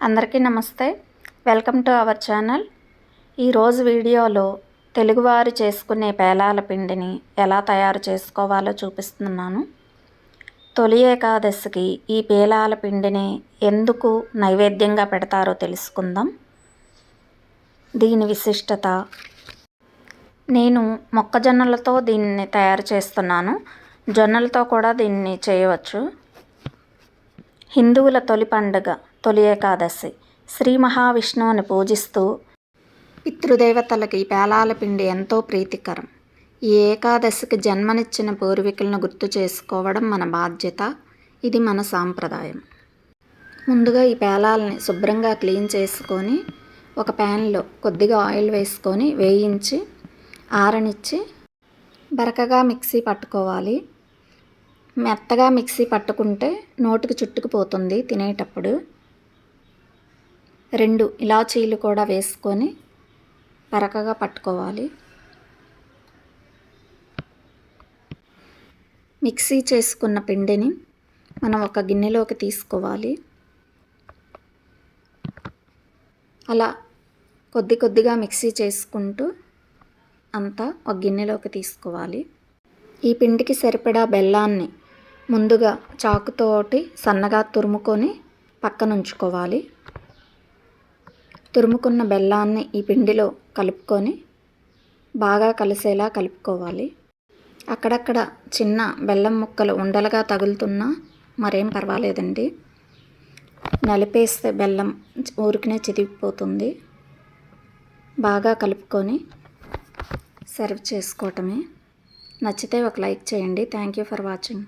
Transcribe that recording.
అందరికీ నమస్తే. Welcome to our channel. ఈరోజు వీడియోలో తెలుగువారు చేసుకునే పేలాల పిండిని ఎలా తయారు చేసుకోవాలో చూపిస్తున్నాను. తొలి ఏకాదశికి ఈ పేలాల పిండిని ఎందుకు నైవేద్యంగా పెడతారో తెలుసుకుందాం. దీని విశిష్టత. నేను మొక్కజొన్నలతో దీన్ని తయారు చేస్తున్నాను. జొన్నలతో కూడా దీన్ని చేయవచ్చు. హిందువుల తొలి పండుగ. తొలి ఏకాదశి. శ్రీ మహావిష్ణువుని పూజిస్తూ పితృదేవతలకి పేలాల పిండి ఎంతో ప్రీతికరం. ఈ ఏకాదశికి జన్మనిచ్చిన పూర్వీకులను గుర్తు చేసుకోవడం మన బాధ్యత. ఇది మన సాంప్రదాయం. ముందుగా ఈ పేలాలని శుభ్రంగా క్లీన్ చేసుకొని ఒక ప్యాన్లో కొద్దిగా ఆయిల్ వేసుకొని వేయించి ఆరనిచ్చి బరకగా మిక్సీ పట్టుకోవాలి. మెత్తగా మిక్సీ పట్టుకుంటే నోటికి చుట్టుకుపోతుంది తినేటప్పుడు. రెండు ఇలాచీలు కూడా వేసుకొని పరకగా పట్టుకోవాలి. మిక్సీ చేసుకున్న పిండిని మనం ఒక గిన్నెలోకి తీసుకోవాలి. అలా కొద్ది కొద్దిగా మిక్సీ చేసుకుంటూ అంతా ఒక గిన్నెలోకి తీసుకోవాలి. ఈ పిండికి సరిపడా బెల్లాన్ని ముందుగా చాకుతోటి సన్నగా తురుముకొని పక్కన ఉంచుకోవాలి తురుముకున్న బెల్లాన్ని ఈ పిండిలో కలుపుకొని బాగా కలిసేలా కలుపుకోవాలి. అక్కడక్కడ చిన్న బెల్లం ముక్కలు ఉండలుగా తగులుతున్నా మరేం పర్వాలేదండి. నలిపేస్తే బెల్లం ఊరికనే చితికిపోతుంది బాగా కలుపుకొని సర్వ్ చేసుకోవటమే. నచ్చితే ఒక లైక్ చేయండి. Thank you for watching.